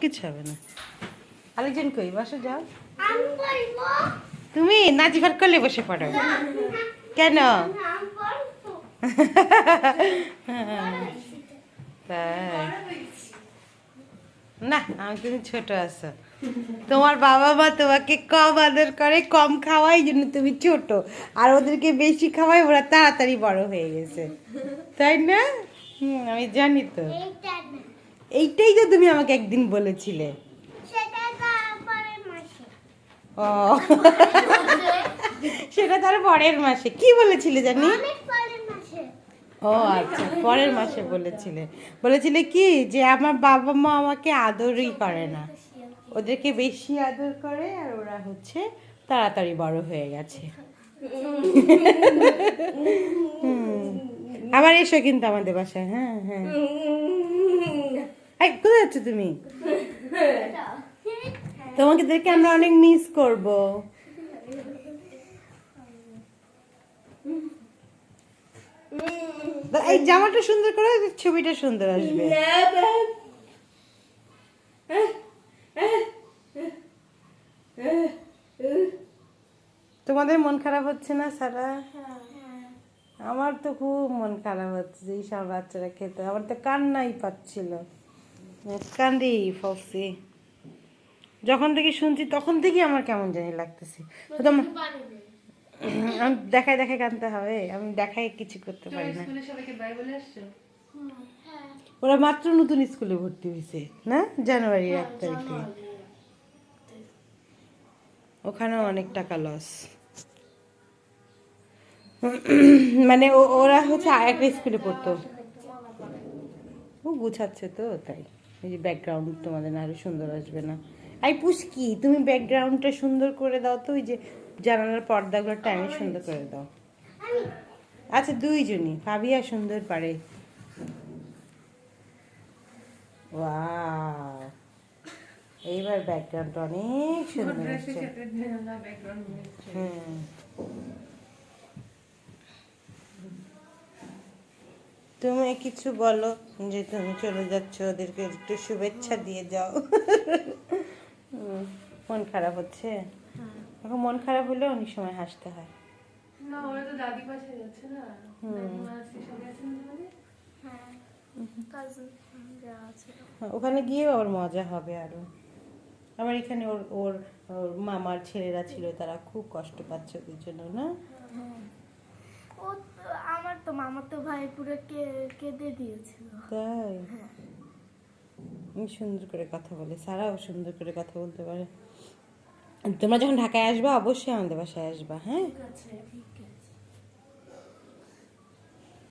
কিছু হবে না। আরেকজন কই? বসে যাও। তুমি নাচিফার করলে বসে পড়ো। কেন? তাই। না আমি তুমি ছোট আছো। তোমার বাবা মা তোমাকে কম আদর করে কম খাওয়াই জন্য তুমি ছোট। আর ওদেরকে বেশি খাওয়াই ওরা তাড়াতাড়ি বড় হয়ে গেছে। তাই না? হুম, আমি জানি তো। এইটাই তো তুমি আমাকে একদিন বলেছিলে। সেটা ও। সেটা তার পরের মাসে। কি বলেছিলে জানি? ও আচ্ছা পরের মাসে বলেছিলে। বলেছিলে কি যে আমার বাবা মা আমাকে আদরই করে না। ওদেরকে বেশি আদর করে আর ওরা হচ্ছে তাড়াতাড়ি বড় হয়ে গেছে। আবার এসো কিন্তু আমাদের বাসায় হ্যাঁ হ্যাঁ। কোথায় যাচ্ছ তুমি? তোমাকে দেখে আমরা অনেক মিস করব। এই জামাটা সুন্দর করে ছবিটা সুন্দর আসবে। তোমাদের মন খারাপ হচ্ছে না, সারা? আমার তো খুব মন খারাপ হচ্ছে এইসব বাচ্চারা খেতে। আমার তো কান্নাই পাচ্ছিল। কান্দি ফসি যখন থেকে শুনছি তখন থেকেই আমার কেমন জানি লাগতেছে। তোমার আমি দেখায় দেখায় কানতে হবে। আমি দেখায় কিছু করতে পারি না। ওরা মাত্র নতুন স্কুলে ভর্তি হয়েছে না? জানুয়ারি এক তারিখে। থেকে ওখানেও অনেক টাকা লস মানে ও- ওরা হচ্ছে আর একটা স্কুলে পড়তো। ও গুছাচ্ছে তো তাই। এই যে ব্যাকগ্রাউন্ড তোমাদের না আরও সুন্দর আসবে না। আই পুষ্কি তুমি ব্যাকগ্রাউন্ডটা সুন্দর করে দাও তো ওই যে জানালার পর্দাগুলো টাইমে সুন্দর করে দাও। আচ্ছা দুইজনই। ফাবিয়া সুন্দর পারে। এইবার ব্যাকগ্রাউন্ডটা অনেক সুন্দর হচ্ছে। তুমি কিছু বলো যে তুমি চলে যাচ্ছ ওদেরকে একটু শুভেচ্ছা দিয়ে যাও। মন খারাপ হচ্ছে? এখন মন খারাপ হলে অনেক সময় হাসতে হয়। না ওরা তো দাদি পাশে যাচ্ছে না? হ্যাঁ হ্যাঁ, ওখানে গিয়েও ওর মজা হবে আরও। আবার এখানে ওর ওর ওর মামার ছেলেরা ছিল তারা খুব কষ্ট পাচ্ছে ওদের জন্য না? আমার তো ভাই পুরো কে কেঁদে দিয়েছিল। তাই? উম, সুন্দর করে কথা বলে সারাও সুন্দর করে কথা বলতে পারে। তোমরা যখন ঢাকায় আসবা অবশ্যই আমাদের বাসায় আসবা হ্যাঁ? ঠিক আছে ঠিক।